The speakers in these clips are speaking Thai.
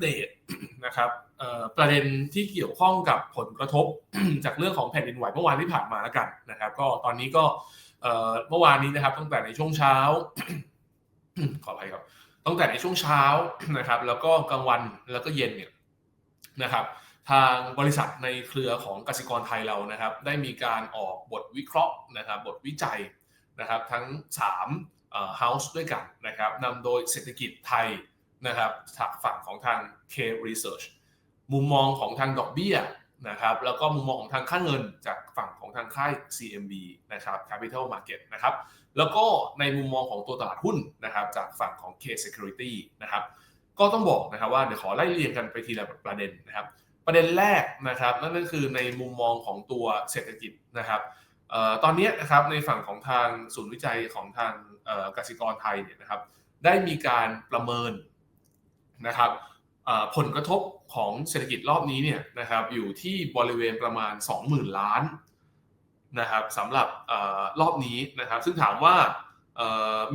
เดตนะครับประเด็นที่เกี่ยวข้องกับผลกระทบจากเรื่องของแผ่นดินไหวเมื่อวานที่ผ่านมาแล้วกันนะครับ ก็ตอนนี้ก็เมื่อวานนี้นะครับตั้งแต่ในช่วงเช้า ขออภัยครับตั้งแต่ในช่วงเช้านะครับ แล้วก็กลางวันแล้วก็เย็นเนี่ยนะครับ ทางบริษัทในเครือของกสิกรไทยเรานะครับ ได้มีการออกบทวิเคราะห์นะครับ บทวิจัยนะครับ ทั้ง3 house ด้วยกันนะครับนำโดยเศรษฐกิจไทย นะครับจากฝั่งของทาง K Research มุมมองของทางดอกเบี้ยนะครับแล้วก็มุมมองของทางค่าเงินจากฝั่งของทางค่าย CMB นะครับ Capital Market นะครับแล้วก็ในมุมมองของตัวตลาดหุ้นนะครับจากฝั่งของ K Security นะครับก็ต้องบอกนะครับว่าเดี๋ยวขอไล่เรียงกันไปทีละประเด็นนะครับ ประเด็นแรกนะครับนั่นก็คือในมุมมองของตัวเศรษฐกิจนะครับตอนนี้นะครับในฝั่งของทางศูนย์วิจัยของทางกสิกรไทยเนี่ยนะครับได้มีการประเมิน นะครับผลกระทบของเศรษฐกิจรอบนี้เนี่ยนะครับอยู่ที่บริเวณประมาณ 20,000 ล้านนะครับสำหรับรอบนี้นะครับ ซึ่งถามว่า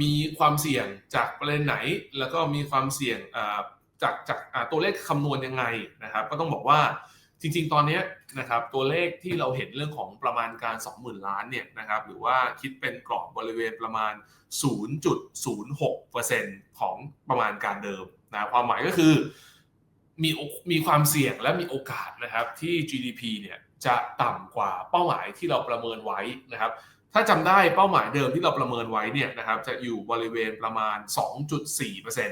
มีความเสี่ยงจากประเด็นไหน แล้วก็มีความเสี่ยงจากจากตัวเลขคำนวณยังไงนะครับ ก็ต้องบอกว่าจริง ๆ ตอนนี้ นะครับตัวเลขที่เราเห็นเรื่องของประมาณการ 20,000 ล้านเนี่ยนะครับหรือว่าคิดเป็นกรอบบริเวณประมาณ 0.06%ของประมาณการเดิมนะความหมายก็คือมีมีความเสี่ยงและมีโอกาสนะครับที่ GDP เนี่ยจะต่ำกว่าเป้าหมายที่เราประเมินไว้นะครับถ้าจำได้เป้าหมายเดิมที่เราประเมินไว้เนี่ยนะครับจะอยู่บริเวณประมาณ 2.4%น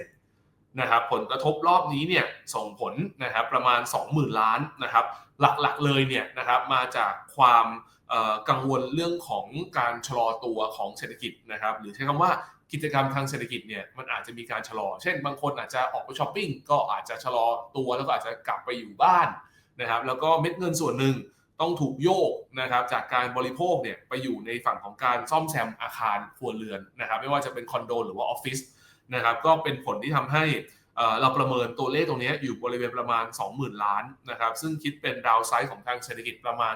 ะครับผลกระทบรอบนี้เนี่ยส่งผลนะครับประมาณ 20,000 ล้านนะครับหลักๆเลยเนี่ยนะครับมาจากความกังวลเรื่องของการชะลอตัวของเศรษฐกิจนะครับหรือใช้คำว่ากิจกรรมทางเศรษฐกิจเนี่ยมันอาจจะมีการชะลอ เช่น บางคนอาจจะออกไปช้อปปิ้งก็อาจจะชะลอตัวแล้วก็อาจจะกลับไปอยู่บ้านนะครับแล้วก็เม็ดเงินส่วนหนึ่งต้องถูกโยกนะครับจากการบริโภคเนี่ยไปอยู่ในฝั่งของการซ่อมแซมอาคารครัวเรือนนะครับไม่ว่าจะเป็นคอนโดหรือว่าออฟฟิศ นะครับก็เป็นผลที่ทำให้เราประเมินตัวเลขตรงนี้อยู่บริเวณประมาณ 20,000 ล้านนะครับซึ่งคิดเป็นดาวไซด์ของทางเศรษฐกิจประมาณ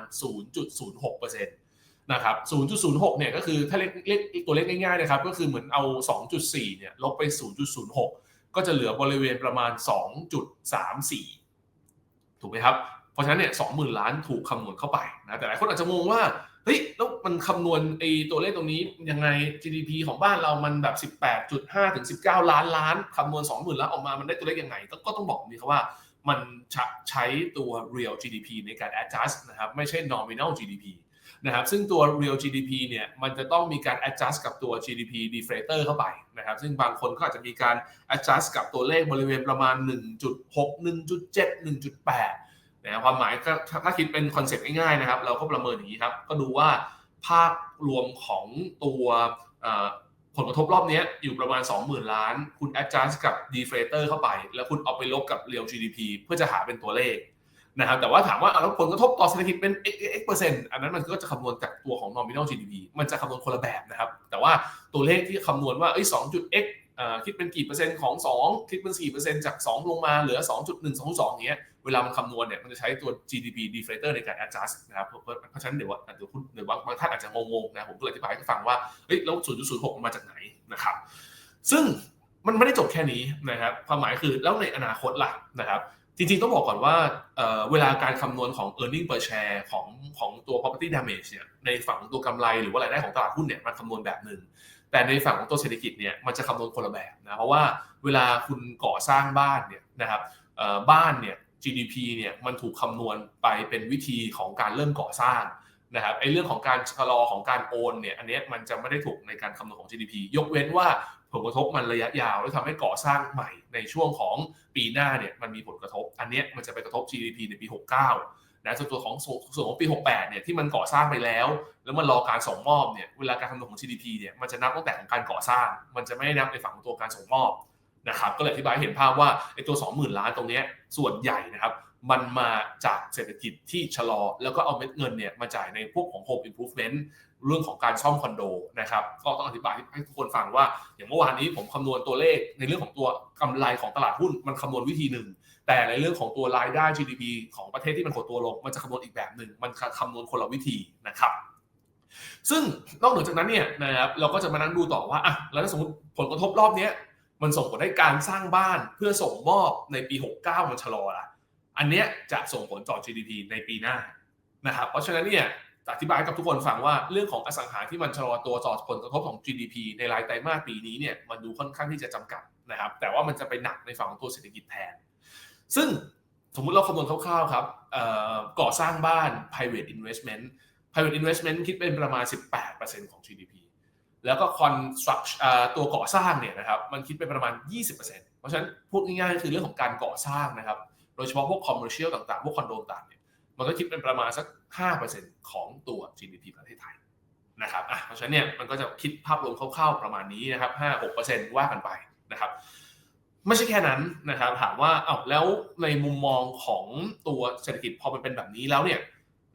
0.06%นะครับ 0.06 เนี่ยก็คือถ้าเลขเลขตัวเลขง่ายๆนะครับก็คือเหมือนเอา 2.4 เนี่ยลบไป 0.06 ก็จะเหลือบริเวณประมาณ 2.34 ถูกไหมครับ เพราะฉะนั้นเนี่ย 20,000 ล้านถูกคำนวณเข้าไปนะแต่หลายคนอาจจะงงว่า เฮ้ยแล้วมันคำนวณไอ้ตัวเลขตรงนี้ยังไง GDP ของบ้านเรามันแบบ 18.5 ถึง 19 ล้านล้านคำนวณ 20,000ล้านออกมามันได้ตัวเลขยังไง ก็ต้องบอกนี่ครับว่ามันใช้ตัว real GDP ในการ adjust นะครับไม่ใช่ nominal GDP นะครับซึ่งตัว real GDP เนี่ยมันจะต้องมีการ adjust กับตัว GDP deflator เข้าไปนะครับซึ่งบางคนก็อาจจะมีการ adjust กับตัวเลขบริเวณประมาณ 1.6 1.7 1.8 นะความหมายก็ถ้าคิดเป็นคอนเซ็ปต์ง่ายๆนะครับ เราก็ประเมินอย่างนี้ครับ ก็ดูว่าภาพรวมของตัวผลกระทบรอบนี้อยู่ประมาณ 20,000 ล้าน คุณ adjust กับ deflator เข้าไป แล้วคุณเอาไปลบกับ real GDP เพื่อจะหาเป็นตัวเลขนะครับแต่ว่าถามว่าแล้วผลกระทบต่อเศรษฐกิจเป็น x x เปอร์เซ็นต์อันนั้นมันก็จะคำนวณจากตัวของ nominal GDP มันจะคำนวณคนละแบบนะครับ แต่ว่าตัวเลขที่คำนวณว่าเอ้ย2 x คิดเป็นกี่เปอร์เซ็นต์ของ 2 คิดเป็น4เปอร์เซ็นต์จาก 2 ลงมาเหลือ 2.1 2.2อย่างเงี้ย เวลามันคำนวณเนี่ยมันจะใช้ตัว GDP deflator ในการ adjust นะครับเพราะฉะนั้นเดี๋ยวเดี๋ยวคุณเดี๋ยวบางท่านอาจจะงงๆนะผมก็เลยอธิบายให้ฟังว่าเฮ้ยแล้ว 0.06 มันมาจากไหนนะครับ ซึ่งมันไม่ได้จบแค่นี้นะครับความหมายคือแล้วในอนาคตล่ะนะครับจริงๆ ต้องบอกก่อนว่าเวลาการคำนวณของ e a r n i n g per share ของของตัว property damage เนี่ยในฝั่งตัวกำไรหรือว่ารายได้ของตลาดหุ้นเนี่ยมันคำนวณแบบหนึ่งแต่ในฝั่งของตัวเศรษฐกิจเนี่ยมันจะคำนวณคนละแบบนะเพราะว่าเวลาคุณก่อสร้างบ้านเนี่ยนะครับบ้านเนี่ย GDP เนี่ยมันถูกคำนวณไปเป็นวิธีของการเริ่มก่อสร้างนะครับไอ้เรื่องของการชะลอของการโอนเนี่ยอันนี้มันจะไม่ได้ถูกในการคำนวณของ GDP ยกเว้นว่าผลกระทบมันระยะยาวแล้วทำให้ก่อสร้างใหม่ในช่วงของปีหน้าเนี่ยมันมีผลกระทบ อันนี้มันจะไปกระทบ GDP ในปี 69นะส่วนตัวของส่วนของปี 68เนี่ยที่มันก่อสร้างไปแล้ว แล้วมันรอการส่งมอบเนี่ยเวลาการคำนวณของ GDP เนี่ยมันจะนับตั้งแต่ของการก่อสร้าง มันจะไม่ได้นับในฝั่งของตัวการส่งมอบ นะครับก็เลยอธิบายเห็นภาพว่าไอ้ตัว 20,000 ล้านตรงนี้ส่วนใหญ่นะครับมันมาจากเศรษฐกิจที่ชะลอ แล้วก็เอาเม็ดเงินเนี่ยมาจ่ายในพวกของ Home Improvement เรื่องของการซ่อมคอนโดนะครับก็ต้องอธิบายให้ทุกคนฟังว่า อย่างเมื่อวานนี้ผมคำนวณตัวเลขในเรื่องของตัวกำไรของตลาดหุ้นมันคำนวณวิธีหนึ่ง แต่ในเรื่องของตัวรายได้ GDP ของประเทศที่มันหดตัวลง มันจะคำนวณอีกแบบหนึ่งมันคำนวณคนละวิธีนะครับซึ่งนอกเหนือจากนั้นเนี่ยนะครับเราก็จะมานั่งดูต่อว่าอะแล้วถ้าสมมติผลกระทบรอบนี้ มันส่งผลให้การสร้างบ้านเพื่อส่งมอบในปี 69 มันชะลอละอันเนี้ยจะส่งผลต่อ GDP ในปีหน้านะครับเพราะฉะนั้นเนี่ยอธิบายกับทุกคนฟังว่าเรื่องของอสังหาที่มันชะลอตัวต่อผลกระทบของ GDP ในรายไตรมาสปีนี้เนี่ยมันดูค่อนข้างที่จะจำกัดนะครับ แต่ว่ามันจะไปหนักในฝั่งของตัวเศรษฐกิจแทน ซึ่งสมมุติเราคำนวณคร่าวๆครับก่อสร้างบ้าน private investment private investment คิดเป็นประมาณ 18%ของ GDP แล้วก็ construct ตัวก่อสร้างเนี่ยนะครับมันคิดเป็นประมาณ 20%เพราะฉะนั้นพูดง่ายๆคือเรื่องของการก่อสร้างนะครับโดยเฉพาะพวก commercial ต่างๆ พวกคอนโดต่างๆเนี่ยมันก็คิดเป็นประมาณสัก 5%ของตัว GDP ประเทศไทยนะครับอะเพราะฉะนั้นเนี่ยมันก็จะคิดภาพรวมคร่าวๆประมาณนี้นะครับ5-6%ว่ากันไปนะครับไม่ใช่แค่นั้นนะครับถามว่าเอา้าแล้วในมุมมองของตัวเศรษฐกิจพอมันเป็นแบบนี้แล้วเนี่ย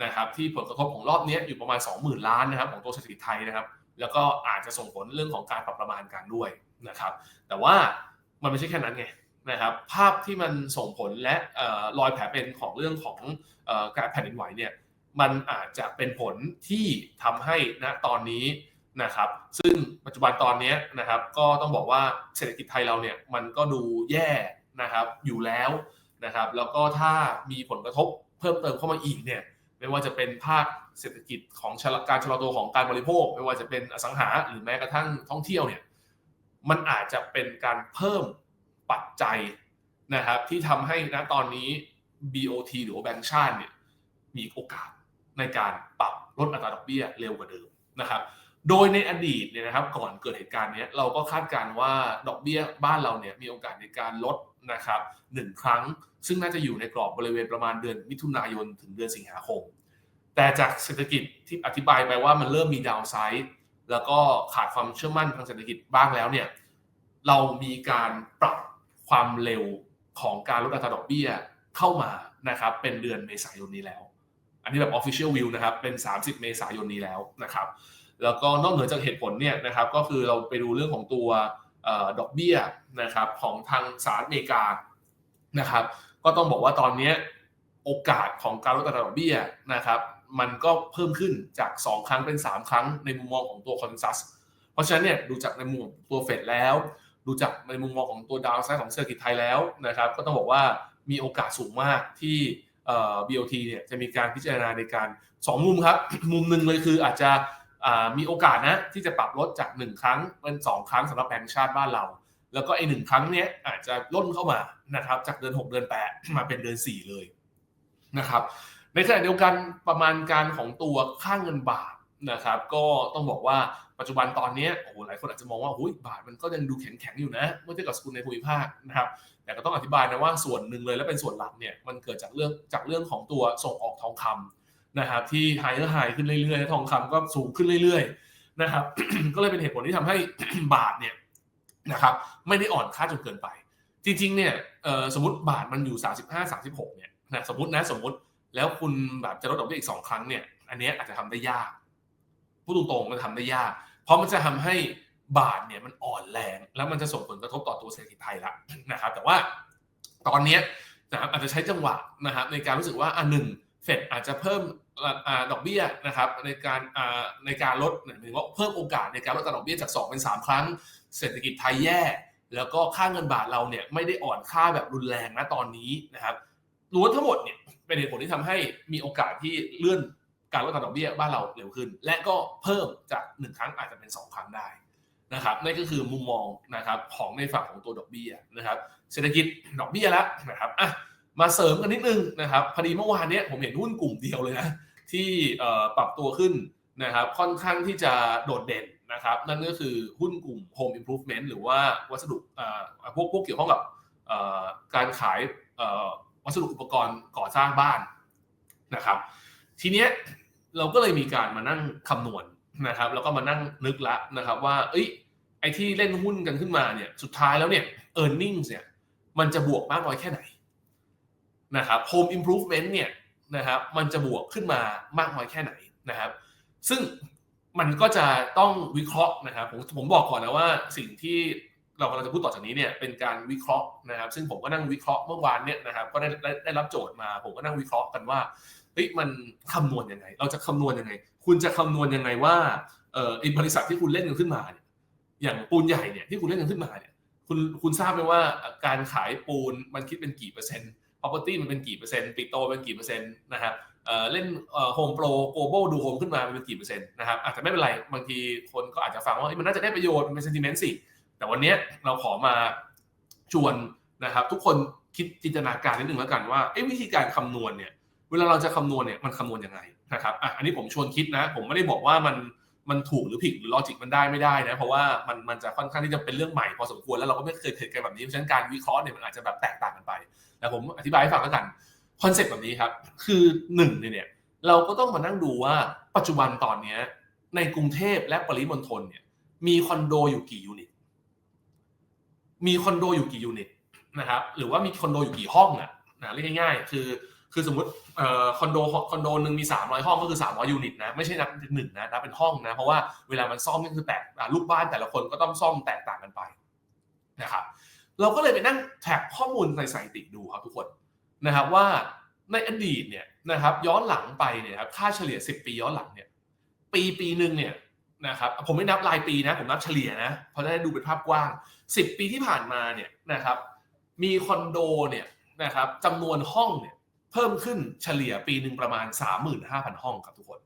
นะครับที่ผลกระทบของรอบนี้อยู่ประมาณ 20,000 ล้านนะครับของตัวเศรษฐกิจไทยนะครับ แล้วก็อาจจะส่งผลเรื่องของการปรับประมาณการด้วยนะครับ แต่ว่ามันไม่ใช่แค่นั้นไงนะครับ ภาพที่มันส่งผลและรอยแผลเป็นของเรื่องของการแผ่นดินไหวเนี่ยมันอาจจะเป็นผลที่ทำให้ณตอนนี้นะครับ ซึ่งปัจจุบันตอนนี้นะครับ ก็ต้องบอกว่าเศรษฐกิจไทยเราเนี่ยมันก็ดูแย่นะครับอยู่แล้วนะครับ แล้วก็ถ้ามีผลกระทบเพิ่มเติมเข้ามาอีกเนี่ย ไม่ว่าจะเป็นภาคเศรษฐกิจของการชะลอตัวของการบริโภค ไม่ว่าจะเป็นอสังหาหรือแม้กระทั่งท่องเที่ยวเนี่ยมันอาจจะเป็นการเพิ่มปัจจัยนะครับที่ทำให้ณตอนนี้ BOT หรือแบงก์ชาติเนี่ยมีโอกาสในการปรับลดอัตราดอกเบี้ยเร็วกว่าเดิมนะครับ โดยในอดีตเนี่ยนะครับก่อนเกิดเหตุการณ์นี้เราก็คาดการณ์ว่าดอกเบี้ยบ้านเราเนี่ยมีโอกาสในการลดนะครับหนึ่งครั้ง ซึ่งน่าจะอยู่ในกรอบบริเวณประมาณเดือนมิถุนายนถึงเดือนสิงหาคม แต่จากเศรษฐกิจที่อธิบายไปว่ามันเริ่มมีดาวไซด์แล้วก็ขาดความเชื่อมั่นทางเศรษฐกิจบ้างแล้วเนี่ยเรามีการปรับความเร็วของการลดอัตราดอกเบี้ยเข้ามานะครับเป็นเดือนเมษายนนี้แล้ว อันนี้แบบ Official View นะครับเป็น 30 เมษายนนี้แล้วนะครับ แล้วก็นอกเหนือจากเหตุผลเนี่ยนะครับก็คือเราไปดูเรื่องของตัวดอกเบี้ยนะครับของทางสหรัฐอเมริกานะครับ ก็ต้องบอกว่าตอนนี้โอกาสของการลดอัตราดอกเบี้ยนะครับ มันก็เพิ่มขึ้นจาก 2 ครั้งเป็น 3 ครั้งในมุมมองของตัวคอนซัสเพราะฉะนั้นเนี่ยดูจากในมุมตัวเฟดแล้ว ดูจากในมุมมองของตัวดาวไซด์ของเศรษฐกิจไทยแล้วนะครับ ก็ต้องบอกว่ามีโอกาสสูงมากที่ BOT เนี่ยจะมีการพิจารณาในการ 2 มุมครับ มุมหนึ่งเลยคืออาจจะ มีโอกาสนะที่จะปรับลดจาก 1 ครั้งเป็น 2 ครั้งสำหรับแบงก์ชาติบ้านเรา แล้วก็ไอ้หนึ่งครั้งเนี้ยอาจจะล่นเข้ามานะครับจากเดือน 6 เดือน 8 มาเป็นเดือน 4 เลยนะครับในขณะเดียวกันประมาณการของตัวค่างเงินบาทนะครับก็ต้องบอกว่าปัจจุบันตอนนี้โอ้โหหลายคนอาจจะมองว่าหุ้ยบาทมันก็ยังดูแข็งๆอยู่นะเมื่อเทียบกับสกุลในภูมิภาคนะครับแต่ก็ต้องอธิบายนะว่าส่วนหนึ่งเลยและเป็นส่วนหลักเนี่ยมันเกิดจากเรื่องจากเรื่องของตัวส่งออกทองคำ นะครับที่ไฮเออร์ไฮขึ้นเรื่อยๆทองคำก็สูงขึ้นเรื่อยๆนะครับ ก็เลยเป็นเหตุผลที่ทำให้บาทเนี่ยนะครับไม่ได้อ่อนค่าจนเกินไป จริงๆเนี่ยสมมติบาทมันอยู่ 35 36เนี่ยนะสมมตินะสมมติแล้วคุณแบบจะลดดอกเบี้ยอีกสองครั้งเนี่ยอันนี้อาจจะทำได้ยากพูดตรงๆมันทำได้ยาก เพราะมันจะทำให้บาทเนี่ยมันอ่อนแรง แล้วมันจะส่งผลกระทบต่อตัวเศรษฐกิจไทยละนะครับ แต่ว่าตอนนี้นะครับอาจจะใช้จังหวะนะครับในการรู้สึกว่าอันหนึ่งเฟดอาจจะเพิ่ม ดอกเบี้ยนะครับในการในการลดหมายถึงว่าเพิ่มโอกาสในการลดดอกเบี้ยจาก 2 เป็น 3 ครั้ง เศรษฐกิจไทยแย่ แล้วก็ค่าเงินบาทเราเนี่ยไม่ได้อ่อนค่าแบบรุนแรงนะตอนนี้นะครับล้วนทั้งหมดเนี่ยเป็นเหตุผลที่ทำให้มีโอกาสที่เลื่อนการลดดอกเบี้ยบ้านเราเร็วขึ้น และก็เพิ่มจาก 1 ครั้งอาจจะเป็น 2 ครั้งได้นะครับนั่นก็คือมุมมองนะครับของในฝั่งของตัวดอกเบี้ยนะครับเศรษฐกิจดอกเบี้ยแล้วนะครับอะมาเสริมกันนิดนึงนะครับพอดีเมื่อวานนี้ผมเห็นหุ้นกลุ่มเดียวเลยนะ ที่ปรับตัวขึ้นนะครับค่อนข้างที่จะโดดเด่นนะครับนั่นก็คือหุ้นกลุ่ม Home Improvement หรือว่าวัสดุพวกพวกเกี่ยวข้องกับการขายวัสดุอุปกรณ์ก่อสร้างบ้านนะครับ ทีเนี้ยเราก็เลยมีการมานั่งคำนวณนะครับ แล้วก็มานั่งนึกละนะครับว่าเอ้ยไอ้ที่เล่นหุ้นกันขึ้นมาเนี่ยสุดท้ายแล้วเนี่ย e a r n i n g เนี่ยมันจะบวกมากน้อยแค่ไหนนะครับ Home Improvement เนี่ย นะครับมันจะบวกขึ้นมามากน้อยแค่ไหนนะครับ ซึ่งมันก็จะต้องวิเคราะห์นะครับผมผมบอกก่อนนะว่าสิ่งที่เรากำลังจะพูดต่อจากนี้เนี่ยเป็นการวิเคราะห์นะครับ ซึ่งผมก็นั่งวิเคราะห์เมื่อวานเนี่ยนะครับก็ได้ได้ได้รับโจทย์มา ผมก็นั่งวิเคราะห์กันว่าเฮ้ยมันคำนวณยังไง เราจะคำนวณยังไง คุณจะคำนวณยังไงว่าเออไอบริษัทที่คุณเล่นกันขึ้นมาเนี่ยอย่างปูนใหญ่เนี่ยที่คุณเล่นกันขึ้นมาเนี่ยคุณคุณทราบไหมว่าการขายปูนมันคิดเป็นกี่เปอร์เซ็นต์ property มันเป็นกี่เปอร์เซ็นต์ปิโตเป็นกี่เปอร์เซ็นต์นะครับเอ่อเล่นโฮมโปรโกลบอลดูโฮมขึ้นมาเป็นกี่เปอร์เซ็นต์นะครับอาจจะไม่เป็นไร บางทีคนก็อาจจะฟังว่ามันน่าจะได้ประโยชน์เป็นเซนติเมนต์สิ แต่วันนี้เราขอมาชวนนะครับ ทุกคนคิดจินตนาการนิดนึงแล้วกันว่าเอ้ยวิธีการคำนวณเนี่ยเวลาเราจะคำนวณเนี่ยมันคำนวณยังไงนะครับอะอันนี้ผมชวนคิดนะ ผมไม่ได้บอกว่ามัน มันถูกหรือผิดหรือลอจิกมันได้ไม่ได้นะ เพราะว่ามันมันจะค่อนข้างที่จะเป็นเรื่องใหม่พอสมควรแล้วเราก็ไม่เคยเห็นกันแบบนี้เพราะฉะนั้นการวิเคราะห์เนี่ยมันอาจจะแบบแตกต่างกันไปแต่ผมอธิบายให้ฟังแล้วกันคอนเซ็ปต์แบบนี้ครับ คือหนึ่งเนี่ยเราก็ต้องมานั่งดูว่าปัจจุบันตอนเนี้ในกรุงเทพและปริมณฑลเนี่ย มีคอนโดอยู่กี่ยูนิต มีคอนโดอยู่กี่ยูนิตนะครับ หรือว่ามีคอนโดอยู่กี่ห้องอะนะเรียกง่ายๆ คือ คือสมมติคอนโดคอนโดหนึ่งมี 300 ห้องก็คือ 300 ยูนิตนะ ไม่ใช่นับเป็นหนึ่งนะนับเป็นห้องนะ เพราะว่าเวลามันซ่อมก็คือแตกลูกบ้านแต่ละคนก็ต้องซ่อมแตกต่างกันไปนะครับเราก็เลยไปนั่งแท็กข้อมูลในสถิติดูครับทุกคนนะครับว่าในอดีตเนี่ยนะครับย้อนหลังไปเนี่ยครับค่าเฉลี่ย 10 ปีย้อนหลังเนี่ยปีปีหนึ่งเนี่ยนะครับผมไม่นับรายปีนะผมนับเฉลี่ยนะเพราะจะได้ดูเป็นภาพกว้าง 10 ปีที่ผ่านมาเนี่ยนะครับมีคอนโดเนี่ยนะครับจำนวนห้องเนี่ย พิ่มขึ้นเฉลี่ยปีหนึ่งประมาณ 35,000 ห้องครับทุกคน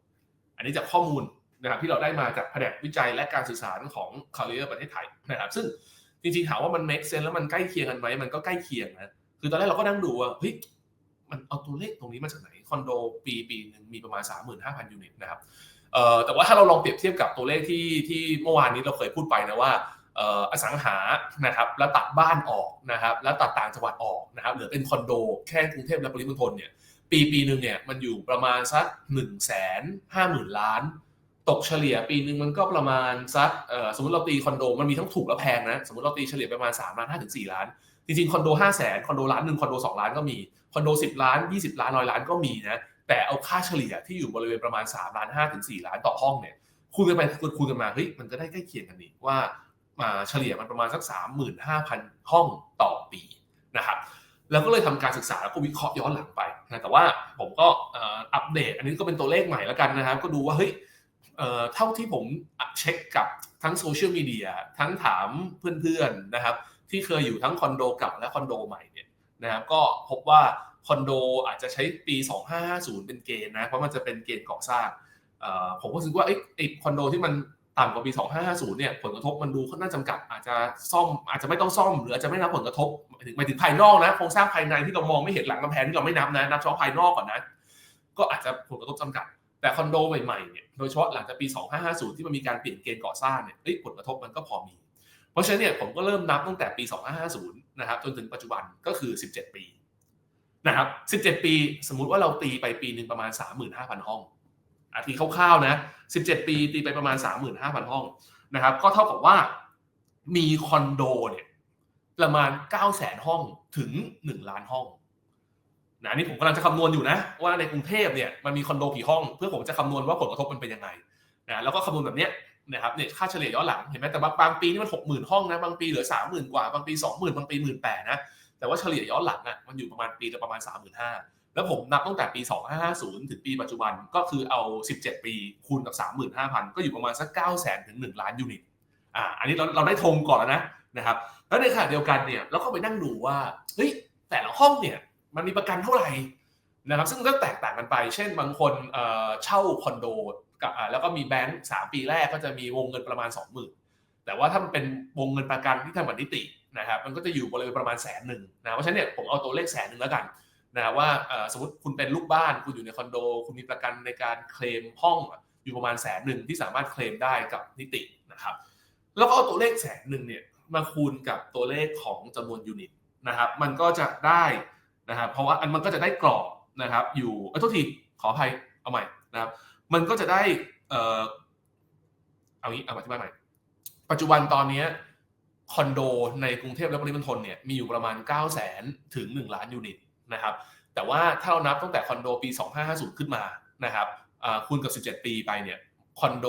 อันนี้จากข้อมูลนะครับที่เราได้มาจากแผนกวิจัยและการสื่อสารของคาเออร์ประเทศไทยนะครับซึ่งจริงๆถามว่ามัน make sense แล้วมันใกล้เคียงกันไหมมันก็ใกล้เคียงนะคือตอนแรกเราก็นั่งดูว่าเฮ้ยมันเอาตัวเลขตรงนี้มาจากไหนคอนโดปีปีหนึ่งมีประมาณ 35,000 ยูนิตนะครับเอ่อแต่ว่าถ้าเราลองเปรียบเทียบกับตัวเลขที่ที่เมื่อวานนี้เราเคยพูดไปนะว่า อ่ออสังหานะครับแล้วตัดบ้านออกนะครับแล้วตัดต่างจังหวัดออกนะครับเหลือเป็นคอนโดแค่กรุงเทพและปริมณฑลเนี่ยปีปีหนึ่งเนี่ยมันอยู่ประมาณสัก1นึ่งแสนห้าหมื่นล้าน ตกเฉลี่ยปีหนึ่งมันก็ประมาณสักเอ่อสมมติเราตีคอนโดมันมีทั้งถูกและแพงนะสมมติเราตีเฉลี่ยประมาณ3ล้าน5ถึง4ล้าน จริงๆคอนโด5 0 0แสนคอนโดล้านหนึ่งคอนโด2ล้านก็มีคอนโด10ล้าน20ล้านร้อยล้านก็มีนะแต่เอาค่าเฉลี่ยที่อยู่บริเวณประมาณ3ล้าน5ถึง4ล้านต่อห้องเนี่ยคูณกันไปคูณกันมาเฮ้ยมันก็ได้ใกล้เคียงกันนี่ว่า มาเฉลี่ยมันประมาณสัก 35,000 ห้องต่อปีนะครับแล้วก็เลยทำการศึกษาแล้วก็วิเคราะห์ย้อนหลังไปนะแต่ว่าผมก็อัปเดต อันนี้ก็เป็นตัวเลขใหม่แล้วกันนะครับ ก็ดูว่าเฮ้ยเท่าที่ผมเช็คกับทั้งโซเชียลมีเดียทั้งถามเพื่อนๆนะครับ ที่เคยอยู่ทั้งคอนโดเก่าและคอนโดใหม่เนี่ยนะครับก็พบว่าคอนโดอาจจะใช้ปี 2550 เป็นเกณฑ์นะ เพราะมันจะเป็นเกณฑ์ก่อสร้างผมก็รู้สึกว่าไอ้คอนโดที่มัน ต่ำกว่าปี 2550 เนี่ยผลกระทบมันดูค่อนข้างจำกัด อาจจะซ่อมอาจจะไม่ต้องซ่อมหรืออาจจะไม่รับผลกระทบหมายถึงหมายถึงภายนอกนะโครงสร้างภายในที่เรามองไม่เห็นหลังกำแพงที่เราไม่นับนะนับเฉพาะภายนอกก่อนนะก็อาจจะผลกระทบจำกัด แต่คอนโดใหม่ๆเนี่ยโดยเฉพาะหลังจากปี 2550 ที่มันมีการเปลี่ยนเกณฑ์ก่อสร้างเนี่ยผลกระทบมันก็พอมี เพราะฉะนั้นเนี่ยผมก็เริ่มนับตั้งแต่ปี 2550 นะครับจนถึงปัจจุบันก็คือ 17 ปีนะครับ 17 ปี สมมุติว่าเราตีไปปีหนึ่งประมาณ 35,000 ห้อง อาทีคร่าวๆนะ 17 ปีตีไปประมาณ 35,000 ห้องนะครับ ก็เท่ากับว่ามีคอนโดเนี่ยประมาณ 900,000 ห้องถึง 1 ล้านห้องนะนี่ผมกำลังจะคำนวณอยู่นะ ว่าในกรุงเทพเนี่ยมันมีคอนโดกี่ห้อง เพื่อผมจะคำนวณว่าผลกระทบมันเป็นยังไงนะแล้วก็คำนวณแบบเนี้ยนะครับเนี่ยค่าเฉลี่ยย้อนหลังเห็นไหมแต่บางปีนี่มันหกหมื่นห้องนะบางปีเหลือสามหมื่นกว่าบางปีสองหมื่นบางปีหมื่นแปดนะแต่ว่าเฉลี่ยย้อนหลังอะมันอยู่ประมาณปีละประมาณสามหมื่นห้า แล้วผมนับตั้งแต่ปีสองห้าห้าศูนย์ถึงปีปัจจุบันก็คือเอาสิบเจ็ดปีคูณกับสามหมื่นห้าพันก็อยู่ประมาณสักเก้าแสนถึงหนึ่งล้านยูนิตอ่าอันนี้เราเราได้ทงก่อนแล้วนะนะครับแล้วในขณะเดียวกันเนี่ยเราก็ไปนั่งดูว่าเฮ้ยแต่ละห้องเนี่ยมันมีประกันเท่าไหร่นะครับซึ่งก็แตกต่างกันไป เช่นบางคนเเช่าคอนโดกับแล้วก็มีแบงค์สามปีแรกก็จะมีวงเงินประมาณ 20,000 แต่ว่าถ้ามันเป็นวงเงินประกันที่ทำกับนิตินะครับมันก็จะอยู่บริเวณประมาณแสนหนึ่งนะเพราะฉะนั้นเนี่ยผมเอาตัวเลขแสนหนึ่งแล้วกัน นะว่าสมมติคุณเป็นลูกบ้านคุณอยู่ในคอนโด คุณมีประกันในการเคลมห้องอยู่ประมาณแสนหนึ่งที่สามารถเคลมได้กับนิตินะครับ แล้วก็เอาตัวเลขแสนหนึ่งเนี่ยมาคูณกับตัวเลขของจำนวนยูนิตนะครับ มันก็จะได้นะครับเพราะว่าอันมันก็จะได้กรอบนะครับ อยู่เออโทษทีขออภัยเอาใหม่นะครับ มันก็จะได้เอ่อเอางี้เอาอธิบายใหม่ ปัจจุบันตอนนี้คอนโดในกรุงเทพและปริมณฑลเนี่ยมีอยู่ประมาณ 9 0 0 0 0 0 ถึง 1 ล้านยูนิต นะครับ แต่ว่าถ้าเรานับตั้งแต่คอนโดปี 2550 ขึ้นมานะครับคูณกับ 17 ปีไปเนี่ยคอนโด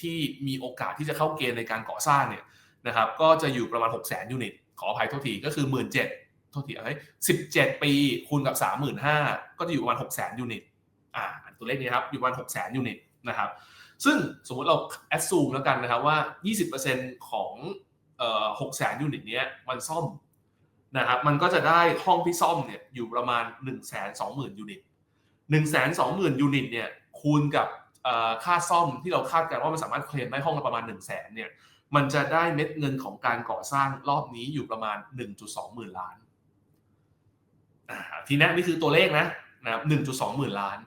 ที่มีโอกาสที่จะเข้าเกณฑ์ในการก่อสร้างเนี่ยนะครับก็จะอยู่ประมาณ 6 0 0 0 0 0ยูนิต ขออภัยโทษทีก็คือ 1 7 0 0 0โทษทีเอ้ย17ปีคูณกับ 35,000 ก็จะอยู่ประมาณ 6 0 0 0 0 ยูนิตอ่าตัวเลขนี้ครับอยู่ประมาณ 6 0 0 0 0 ยูนิตนะครับซึ่งสมมุติเราแอดซูมแล้วกันนะครับว่า 20%ของเอ่อหกแสนยูนิตเนี้ยมันซ่อม นะครับมันก็จะได้ห้องที่ซ่อมเนี่ยอยู่ประมาณ1นึ่งแสนสองหมื่นยูนิตหนึ่งแสนสองหมื่นยูนิตเนี่ยคูณกับค่าซ่อมที่เราคาดการณ์ว่ามันสามารถเคลมได้ห้องละประมาณ1นึ่งแสนเนี่ยมันจะได้เม็ดเงินของการก่อสร้างรอบนี้อยู่ประมาณ 1.2 หมื่นล้านทีนี้นี่คือตัวเลขนะนะครับ1.2 หมื่นล้าน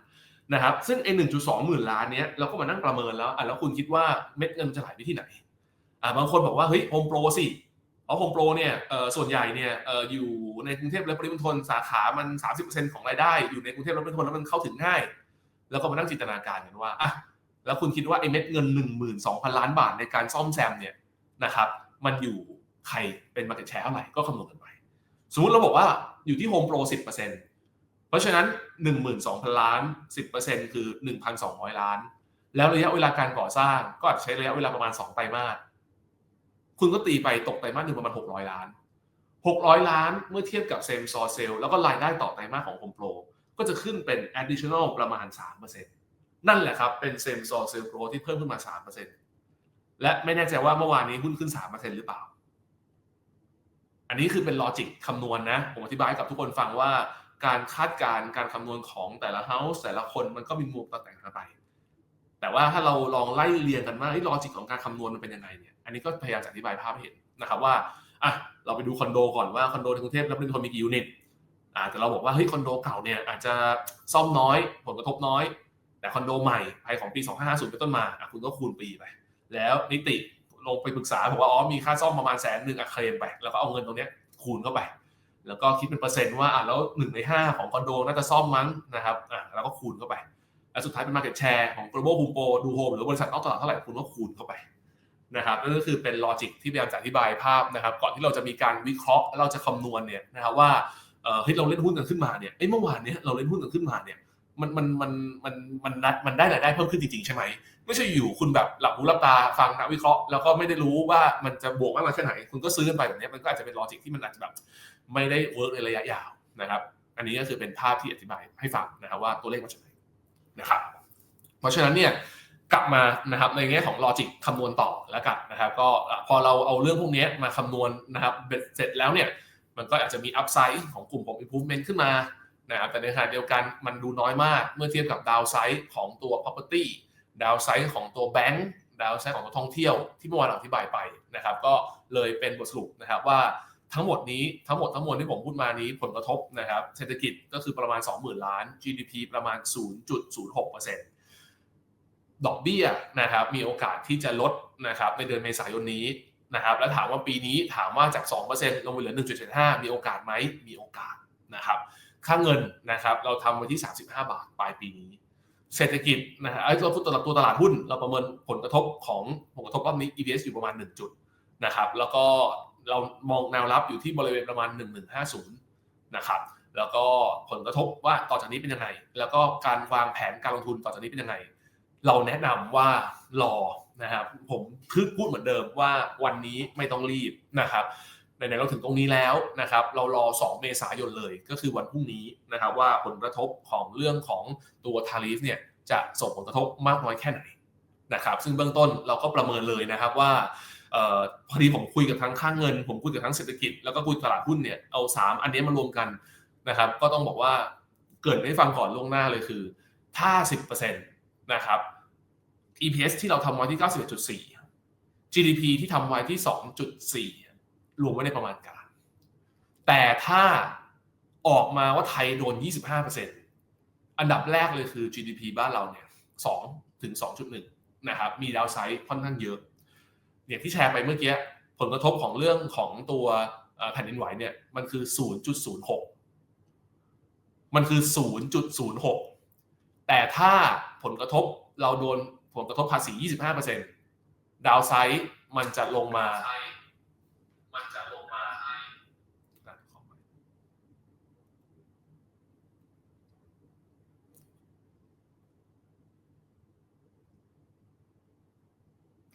นะครับซึ่งไอ้1.2 หมื่นล้านเนี้ยเราก็มานั่งประเมินแล้วอะแล้วคุณคิดว่าเม็ดเงินจะไหลไปที่ไหนอ่าบางคนบอกว่าเฮ้ยโฮมโปรสิ เพราะโฮมโปรเนี่ยส่วนใหญ่เนี่ยอยู่ในกรุงเทพและปริมณฑลสาขามัน 30%ของรายได้ อยู่ในกรุงเทพและปริมณฑลแล้วมันเข้าถึงง่าย แล้วก็มานั่งจินตนาการกันว่าอะแล้วคุณคิดว่าไอ้เม็ดเงิน 12,000 ล้านบาทในการซ่อมแซมเนี่ยนะครับมันอยู่ใครเป็นมาเก็ตแชร์เท่าไหร่ก็คำนวณกันไปสมมติเราบอกว่าอยู่ที่โฮมโปร10%เพราะฉะนั้น 12,000 ล้าน 10%คือ 1,200 ล้าน แล้วระยะเวลาการก่อสร้างก็อาจใช้ระยะเวลาประมาณ 2 ไตรมาส คุณก็ตีไปตกไตรมาสหนึ่งประมาณ600 ล้าน 600 ล้านเมื่อเทียบกับเซมซอเซลแล้วก็รายได้ต่อไตรมาสของโฮมโปรก็จะขึ้นเป็น additional ประมาณ 3%นั่นแหละครับ เป็นเซมซอเซลโกรที่เพิ่มขึ้นมา 3%และไม่แน่ใจว่าเมื่อวานนี้หุ้นขึ้น 3%หรือเปล่า อันนี้คือเป็นลอจิกคำนวณนะผมอธิบายให้กับทุกคนฟังว่าการคาดการณ์การคำนวณของแต่ละเฮาส์แต่ละคนมันก็มีมุมต่างกันไป แต่ว่าถ้าเราลองไล่เรียงกันว่าลอจิกของการคำนวณมันเป็นยังไงเนี่ยอันนี้ก็พยายามจะอธิบายภาพให้เห็นนะครับว่าอะเราไปดูคอนโดก่อนว่าคอนโดในกรุงเทพและปริมณฑลมีกี่ยูนิตอ่าแต่เราบอกว่าเฮ้ยคอนโดเก่าเนี่ยอาจจะซ่อมน้อยผลกระทบน้อย แต่คอนโดใหม่ภายของปี 2550 เป็นต้นมาอะคุณก็คูณปีไป แล้วนิติลงไปปรึกษาบอกว่าอ๋อมีค่าซ่อมประมาณแสนหนึ่งอะเคลมไป แล้วก็เอาเงินตรงเนี้ยคูณเข้าไป แล้วก็คิดเป็นเปอร์เซ็นต์ว่าอะแล้วหนึ่งในห้าของคอนโดน่าจะซ่อมมั้งนะครับอะแล้วก็คูณเข้าไป แล้วสุดท้ายเป็น market share ของ global home pro ดูโฮมหรือบริษัทนอกตลาดเท่าไหร่คุณก็คูณเข้าไปนะครับนั่นก็คือเป็นลอจิกที่พยายามจะอธิบายภาพนะครับ ก่อนที่เราจะมีการวิเคราะห์เราจะคำนวณเนี่ยนะครับว่าเฮ้ยเราเล่นหุ้นกันขึ้นมาเนี่ยเอ้ยเมื่อวานเนี้ยเราเล่นหุ้นกันขึ้นมาเนี่ยมันมันมันมันมันมันมันได้รายได้เพิ่มขึ้นจริงๆใช่ไหมไม่ใช่อยู่คุณแบบหลับหูหลับตาฟังนักวิเคราะห์แล้วก็ไม่ได้รู้ว่ามันจะบวกมากน้อยแค่ไหนคุณก็ซื้อกันไปแบบนี้มันก็อาจจะเป็นลอจิกที่มันอาจจะแบบไม่ได้เวิร์กในระยะยาวนะครับ อันนี้ก็คือเป็นภาพที่อธิบายให้ฟังนะครับว่าตัวเลขมาจากไหน นะครับ เพราะฉะนั้นเนี่ยกลับมานะครับในแง่ของลอจิกคำนวณต่อแล้วกันนะครับ ก็พอเราเอาเรื่องพวกนี้มาคำนวณนะครับเสร็จแล้วเนี่ยมันก็อาจจะมีอัพไซด์ของกลุ่มของ improvement ขึ้นมานะครับแต่ในขณะเดียวกันมันดูน้อยมากเมื่อเทียบกับดาวไซด์ของตัว property ดาวไซด์ของตัวแบงก์ดาวไซด์ของตัวท่องเที่ยวที่เมื่อวานอธิบายไปนะครับ ก็เลยเป็นบทสรุปนะครับว่า ทั้งหมดนี้ทั้งหมดทั้งมวลที่ผมพูดมานี้ผลกระทบนะครับเศรษฐกิจก็คือประมาณ 20,000 ล้าน GDP ประมาณ 0.06%ดอกเบี้ยนะครับมีโอกาสที่จะลดนะครับในเดือนเมษายนนี้นะครับแล้วถามว่าปีนี้ถามว่าจาก 2%ลงไปเหลือ 1.75 มีโอกาสไหมมีโอกาสนะครับค่าเงินนะครับเราทำไว้ที่ 35 บาทปลายปีนี้ เศรษฐกิจนะฮะไอ้ตัวตัวตัวตลาดหุ้น เราประเมินผลกระทบของผลกระทบรอบนี้ EPS อยู่ประมาณ 1 จุดนะครับแล้วก็ เรามองแนวรับอยู่ที่บริเวณประมาณ 1150 นะครับ แล้วก็ผลกระทบว่าต่อจากนี้เป็นยังไง แล้วก็การวางแผนการลงทุนต่อจากนี้เป็นยังไง เราแนะนำว่ารอนะครับ ผมคือพูดเหมือนเดิมว่าวันนี้ไม่ต้องรีบนะครับไหนๆเราถึงตรงนี้แล้วนะครับ เรารอ 2 เมษายนเลยก็คือวันพรุ่งนี้นะครับว่าผลกระทบของเรื่องของตัวทาริฟเนี่ยจะส่งผลกระทบมากน้อยแค่ไหนนะครับ ซึ่งเบื้องต้นเราก็ประเมินเลยนะครับว่า พอดีผมคุยกับทั้งค่างเงิน ผมคุยกับทั้งเศรษฐกิจแล้วก็คุยตลาดหุ้นเนี่ยเอา 3 อันนี้มารวมกันนะครับ ก็ต้องบอกว่าเกิดให้ฟังก่อนล่วงหน้าเลยคือ ถ้า 10%นะครับ EPS ที่เราทำไว้ที่ 91.4 GDP ที่ทำไว้ที่ 2.4 รวมไว้ในประมาณการ แต่ถ้าออกมาว่าไทยโดน 25%อันดับแรกเลยคือ GDP บ้านเราเนี่ย2ถึง 2.1 นะครับ มีดาวไซด์ค่อนข้างเยอะ อย่างที่แชร์ไปเมื่อกี้ผลกระทบของเรื่องของตัวแผ่นดินไหวเนี่ยมันคือ 0.06 มันคือ 0.06 แต่ถ้าผลกระทบเราโดนผลกระทบภาษี 25%ดาวไซด์มันจะลงมา มันจะลงมา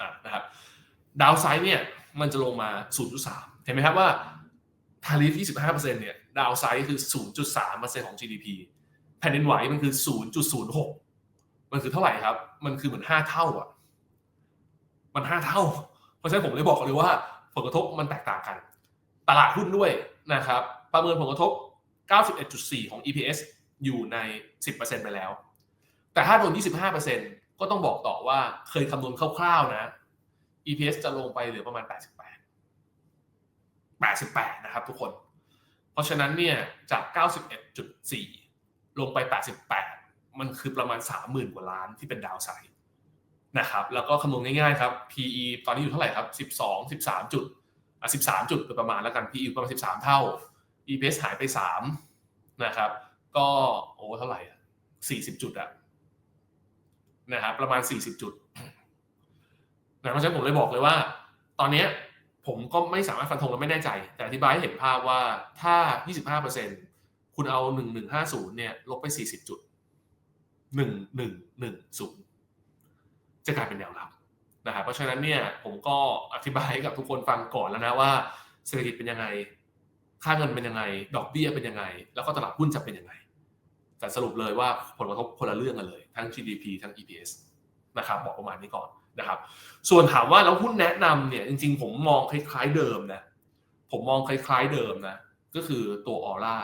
อะนะครับ ดาวไซด์เนี่ยมันจะลงมา 0.3 เห็นไหมครับว่าทาริฟ25%เนี่ยดาวไซด์คือ 0.3%ของ GDP แผ่นดินไหวมันคือ 0.06 มันคือเท่าไหร่ครับ มันคือเหมือนห้าเท่าอะ มันห้าเท่า เพราะฉะนั้นผมเลยบอกเลยว่า ผลกระทบมันแตกต่างกัน ตลาดหุ้นด้วยนะครับ ประเมินผลกระทบ 91.4 ของ EPS อยู่ใน 10%ไปแล้ว แต่ถ้าโดน25%ก็ต้องบอกต่อว่าเคยคำนวณคร่าวๆนะ EPS จะลงไปเหลือประมาณ 88 88 นะครับทุกคน เพราะฉะนั้นเนี่ยจาก 91.4 ลงไป 88 มันคือประมาณ 30,000 กว่าล้านที่เป็นดาวไซด์นะครับ แล้วก็คำนวณง่ายๆครับ PE ตอนนี้อยู่เท่าไหร่ครับ 12 13 จุดอะ13 จุดโดยประมาณแล้วกัน PE ประมาณ 13 เท่า EPS หายไป 3 นะครับ ก็โอ้เท่าไหร่อะ40 จุดอะนะครับประมาณ 40 จุด นะเพราะฉะนั้นผมเลยบอกเลยว่า ตอนนี้ผมก็ไม่สามารถฟันธงและไม่แน่ใจ แต่อธิบายให้เห็นภาพว่าถ้า 25%คุณเอา 1150 เนี่ย ลบไป 40 จุด 1110 จะกลายเป็นแนวรับนะครับเพราะฉะนั้นเนี่ยผมก็อธิบายให้กับทุกคนฟังก่อนแล้วนะว่าเศรษฐกิจเป็นยังไง ค่าเงินเป็นยังไง ดอกเบี้ยเป็นยังไง แล้วก็ตลาดหุ้นจะเป็นยังไง แต่สรุปเลยว่าผลกระทบคนละเรื่องกันเลย ทั้ง GDP ทั้ง EPS นะครับบอกประมาณนี้ก่อน นะครับ ส่วนถามว่าแล้วหุ้นแนะนำเนี่ยจริง ๆ ผมมองคล้ายๆเดิมนะ ผมมองคล้ายๆเดิมนะ ก็คือตัวออร่า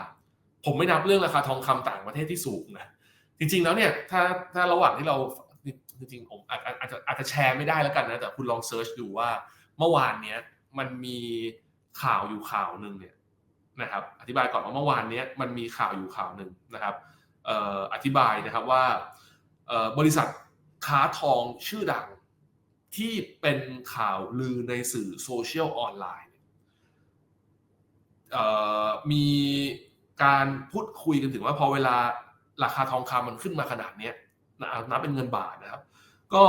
ผมไม่นับเรื่องราคาทองคำต่างประเทศที่สูงนะ จริง ๆ แล้วเนี่ยถ้าถ้าระหว่างที่เราจริงๆผมอาจอาจจะอาจจะแชร์ไม่ได้แล้วกันนะ แต่คุณลองเซิร์ชดูว่าเมื่อวานเนี้ยมันมีข่าวอยู่ข่าวหนึ่งเนี่ยนะครับอธิบายก่อนว่าเมื่อวานเนี้ยมันมีข่าวอยู่ข่าวหนึ่งนะครับอธิบายนะครับว่าบริษัทค้าทองชื่อดัง ที่เป็นข่าวลือในสื่อโซเชียลออนไลน์มีการพูดคุยกันถึงว่าพอเวลาราคาทองคำมันขึ้นมาขนาดนี้นับเป็นเงินบาทนะครับ ก็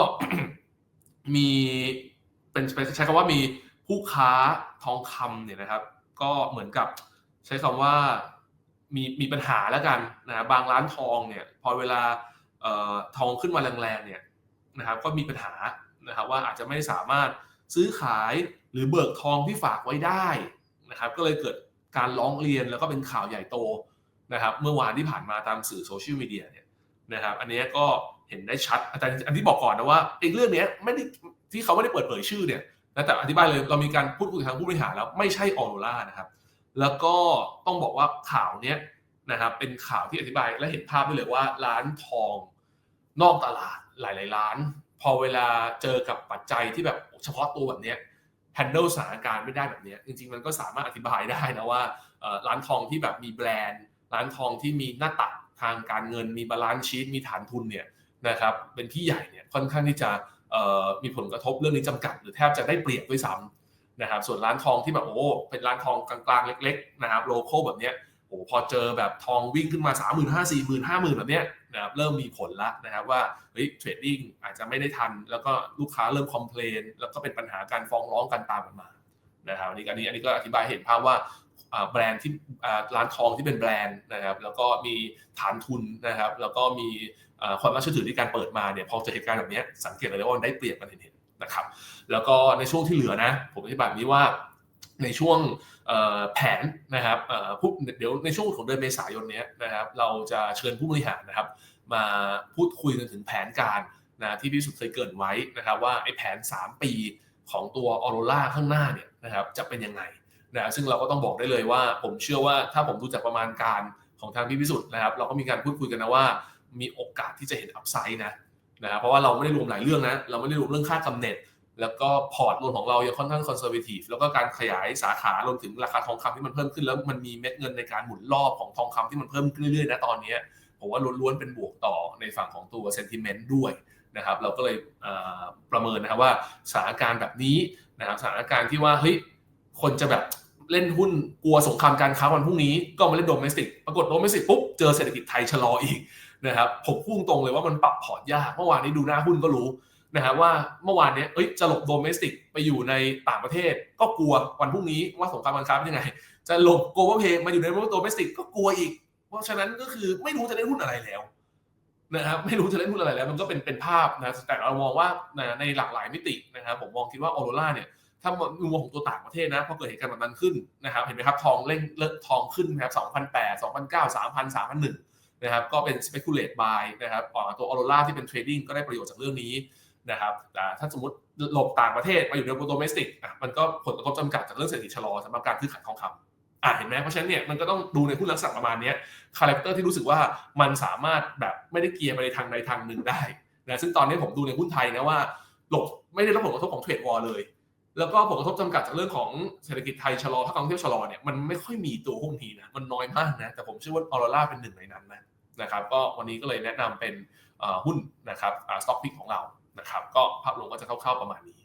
มีเป็นใช้คำว่ามีผู้ค้าทองคำเนี่ยนะครับ ก็เหมือนกับใช้คำว่ามีมีปัญหาแล้วกันนะบางร้านทองเนี่ยพอเวลาออทองขึ้นมาแรงๆเนี่ยนะครับ ก็มีปัญหา นะครับว่าอาจจะไม่สามารถซื้อขายหรือเบิกทองที่ฝากไว้ได้นะครับก็เลยเกิดการร้องเรียนแล้วก็เป็นข่าวใหญ่โตนะครับเมื่อวานที่ผ่านมาตามสื่อโซเชียลมีเดียเนี่ยนะครับอันนี้ก็เห็นได้ชัดอาจารย์อันที่บอกก่อนนะว่าไอ้เรื่องนี้ไม่ได้ที่เขาไม่ได้เปิดเผยชื่อเนี่ยนะแต่อธิบายเลยเรามีการพูดคุยทางผู้บริหารแล้วไม่ใช่ออโรล่านะครับแล้วก็ต้องบอกว่าข่าวเนี้ยนะครับเป็นข่าวที่อธิบายและเห็นภาพได้เลยว่าร้านทองนอกตลาดหลาย ๆ ร้าน พอเวลาเจอกับปัจจัยที่แบบเฉพาะตัวแบบนี้แฮนเดิลสถานการณ์ไม่ได้แบบนี้จริง ๆ มันก็สามารถอธิบายได้นะว่าร้านทองที่แบบมีแบรนด์ ร้านทองที่มีหน้าตักทางการเงิน มีบาลานซ์ชีตมีฐานทุนเนี่ยนะครับเป็นที่ใหญ่เนี่ยค่อนข้างที่จะมีผลกระทบเรื่องนี้จำกัด หรือแทบจะได้เปรียบด้วยซ้ำนะครับส่วนร้านทองที่แบบโอ้เป็นร้านทองกลางๆเล็ก ๆ นะครับโลโก้แบบเนี้ย โอ้พอเจอแบบทองวิ่งขึ้นมา 3 5 0 0 0 4 0 0 0 0 5 0,000 แบบเนี้ยนะครับเริ่มมีผลละนะครับว่าเฮ้ยเทรดดิ้งอาจจะไม่ได้ทัน แล้วก็ลูกค้าเริ่มคอมเพลนแล้วก็เป็นปัญหาการฟ้องร้องกันตามกันมานะครับอันนี้อันนี้อันนี้ก็อธิบายเห็นภาพว่าแบรนด์ที่ร้านทองที่เป็นแบรนด์นะครับ แล้วก็มีฐานทุนนะครับ แล้วก็มีความน่าเชื่อถือในการเปิดมาเนี่ยพอเจอเหตุการณ์แบบนี้สังเกตเลยว่าได้เปรียบกันเห็นๆนะครับ แล้วก็ในช่วงที่เหลือนะ ผมอธิบายนี้ว่า ในช่วงแผนนะครับเดี๋ยวในช่วงของเดือนเมษายนนี้นะครับ เราจะเชิญผู้บริหารนะครับ มาพูดคุยกันถึงแผนการนะที่พี่สุดเคยเกินไว้นะครับ ว่าไอ้แผน 3 ปีของตัวออโรล่าข้างหน้าเนี่ยนะครับจะเป็นยังไงนะซึ่งเราก็ต้องบอกได้เลยว่า ผมเชื่อว่าถ้าผมดูจากประมาณการของทางพี่พิสุทธิ์นะครับ เราก็มีการพูดคุยกันนะว่า มีโอกาสที่จะเห็นอัพไซด์นะนะครับเพราะว่าเราไม่ได้รวมหลายเรื่องนะเราไม่ได้รวมเรื่องค่ากำเนิด แล้วก็พอร์ตรวมของเรายังค่อนข้างคอนเซอร์เวทีฟแล้วก็การขยายสาขารวมถึงราคาทองคำที่มันเพิ่มขึ้นแล้วมันมีเม็ดเงินในการหมุนรอบของทองคำที่มันเพิ่มขึ้นเรื่อยๆนะตอนนี้ผมว่าล้วนๆเป็นบวกต่อในฝั่งของตัวเซนติเมนต์ด้วยนะครับ เราก็เลยประเมินนะครับว่าสถานการณ์แบบนี้นะครับสถานการณ์ที่ว่าเฮ้ยคนจะแบบเล่นหุ้นกลัวสงครามการค้าวันพรุ่งนี้ก็มาเล่นโดเมสติกปรากฏโดเมสติกปุ๊บเจอเศรษฐกิจไทยชะลออีกนะครับผมพุ่งตรงเลยว่ามันปรับพอร์ตยากเมื่อวานนี้ดูหน้าหุ้นก็รู้ นะครับว่าเมื่อวานเนี้ยเอ้ยจะหลบโดเมสติกไปอยู่ในต่างประเทศ ก็กลัววันพรุ่งนี้ว่าสงครามการค้าเป็นยังไง จะหลบโกลบอลเพย์มาอยู่ในโดเมสติกก็กลัวอีก เพราะฉะนั้นก็คือไม่รู้จะเล่นหุ้นอะไรแล้วนะครับไม่รู้จะเล่นหุ้นอะไรแล้ว มันก็เป็นเป็นภาพนะแต่เรามองว่าในหลากหลายมิตินะครับผมมองคิดว่าออโรล่าเนี่ยถ้ามุมมองของตัวต่างประเทศนะพอเกิดเหตุการณ์แบบนั้นขึ้นนะครับเห็นไหมครับทองเล่นเลิกทองขึ้นนะครับ2008 2009 3000 3001นะครับก็เป็น speculate buy นะครับตัวออโรล่าที่เป็นเทรดดิ้งก็ได้ประโยชน์จากเรื่องนี้ นะครับถ้าสมมติหลบต่างประเทศมาอยู่ในโดเมสติกมันก็ผลกระทบจำกัดจากเรื่องเศรษฐกิจชะลอสำหรับการซื้อขายทองคำอะเห็นไหมเพราะฉะนั้นเนี่ยมันก็ต้องดูในหุ้นลักษณะประมาณนี้คาแรคเตอร์ที่รู้สึกว่ามันสามารถแบบไม่ได้เกียร์ไปในทางใดทางหนึ่งได้นะซึ่งตอนนี้ผมดูในหุ้นไทยนะว่าหลบไม่ได้รับผลกระทบของเทรดวอลเลย แล้วก็ผลกระทบจำกัดจากเรื่องของเศรษฐกิจไทยชะลอภาคการท่องเที่ยวชะลอเนี่ยมันไม่ค่อยมีตัวหุ้นทีนะมันน้อยมากนะแต่ผมเชื่อว่าออโรราเป็นหนึ่งในนั้นนะนะครับก็วันนี้ก็เลยแนะนำเป็นหุ้นนะครับสต็อกพิกของเรา นะครับ ก็ภาพรวมก็จะคร่าวๆประมาณนี้